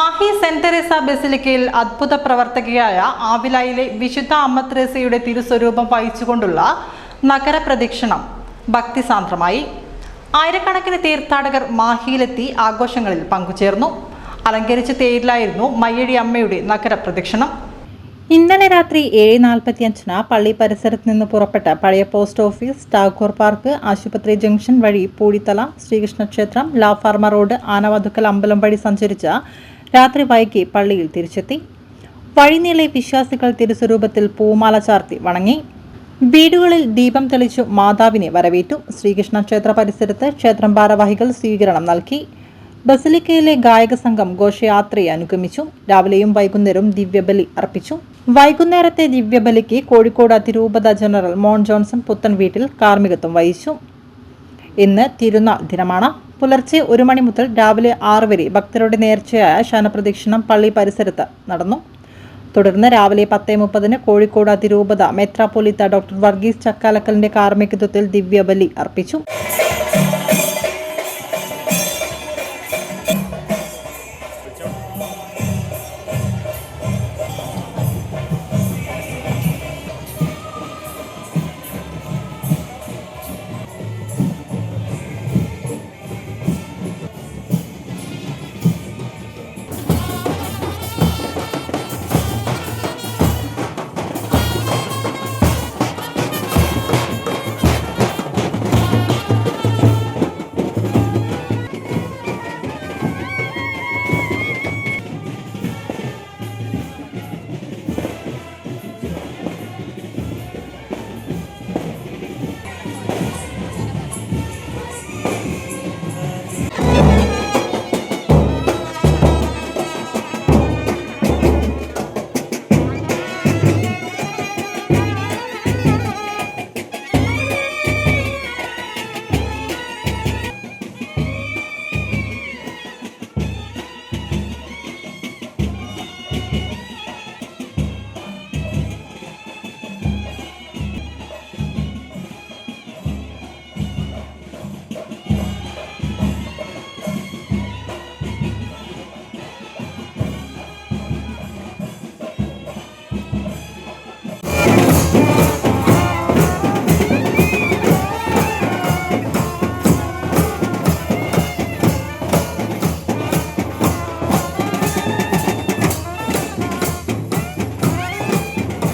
Mahe saint Teresa ബസിലിക്കയിൽ അത്ഭുത പ്രവർത്തകയായ ആവിലായിലെ വിശുദ്ധ അമ്മ തെരേസയുടെ തിരുസ്വരൂപം വഹിച്ചുകൊണ്ടുള്ള നഗരപ്രദക്ഷിണം ഭക്തിസാന്ദ്രമായി. ആയിരക്കണക്കിന് തീർത്ഥാടകർ മാഹിയിലെത്തി ആഘോഷങ്ങളിൽ പങ്കുചേർന്നു. അലങ്കരിച്ച തേരിലായിരുന്നു മയ്യഴി അമ്മയുടെ നഗരപ്രദക്ഷിണം ഇന്നലെ രാത്രി ഏഴ് നാൽപ്പത്തിയഞ്ചിന് പള്ളി പരിസരത്ത് നിന്ന് പുറപ്പെട്ട പഴയ പോസ്റ്റ് ഓഫീസ് ടാഗോർ പാർക്ക് ആശുപത്രി ജംഗ്ഷൻ വഴി പൂഴിത്തല ശ്രീകൃഷ്ണ ക്ഷേത്രം ലാ ഫാർമ റോഡ് ആനവതുക്കൽ അമ്പലം വഴി സഞ്ചരിച്ച രാത്രി വൈകി പള്ളിയിൽ തിരിച്ചെത്തി. വഴിനീളെ വിശ്വാസികൾ തിരുസ്വരൂപത്തിൽ പൂമാല ചാർത്തി വണങ്ങി. വീടുകളിൽ ദീപം തെളിച്ചു മാതാവിനെ വരവേറ്റു. ശ്രീകൃഷ്ണ ക്ഷേത്ര പരിസരത്ത് ക്ഷേത്രം ഭാരവാഹികൾ സ്വീകരണം നൽകി. ബസലിക്കയിലെ ഗായക സംഘം ഘോഷയാത്രയെ അനുഗമിച്ചു. രാവിലെയും വൈകുന്നേരവും ദിവ്യബലി അർപ്പിച്ചു. വൈകുന്നേരത്തെ ദിവ്യബലിക്ക് കോഴിക്കോട് അതിരൂപത ജനറൽ മോൺ ജോൺസൺ പുത്തൻ വീട്ടിൽ കാർമ്മികത്വം വഹിച്ചു. ഇന്ന് തിരുനാൾ ദിനമാണ്. പുലർച്ചെ ഒരു മണി മുതൽ രാവിലെ ആറ് വരെ ഭക്തരുടെ നേർച്ചയായ ശനപ്രദക്ഷിണം പള്ളി പരിസരത്ത് നടന്നു. തുടർന്ന് രാവിലെ പത്തേ മുപ്പതിന് കോഴിക്കോട് അതിരൂപത മെത്രാപ്പൊലിത്ത ഡോക്ടർ വർഗീസ് ചക്കാലക്കലിന്റെ കാർമ്മികത്വത്തിൽ ദിവ്യബലി അർപ്പിച്ചു.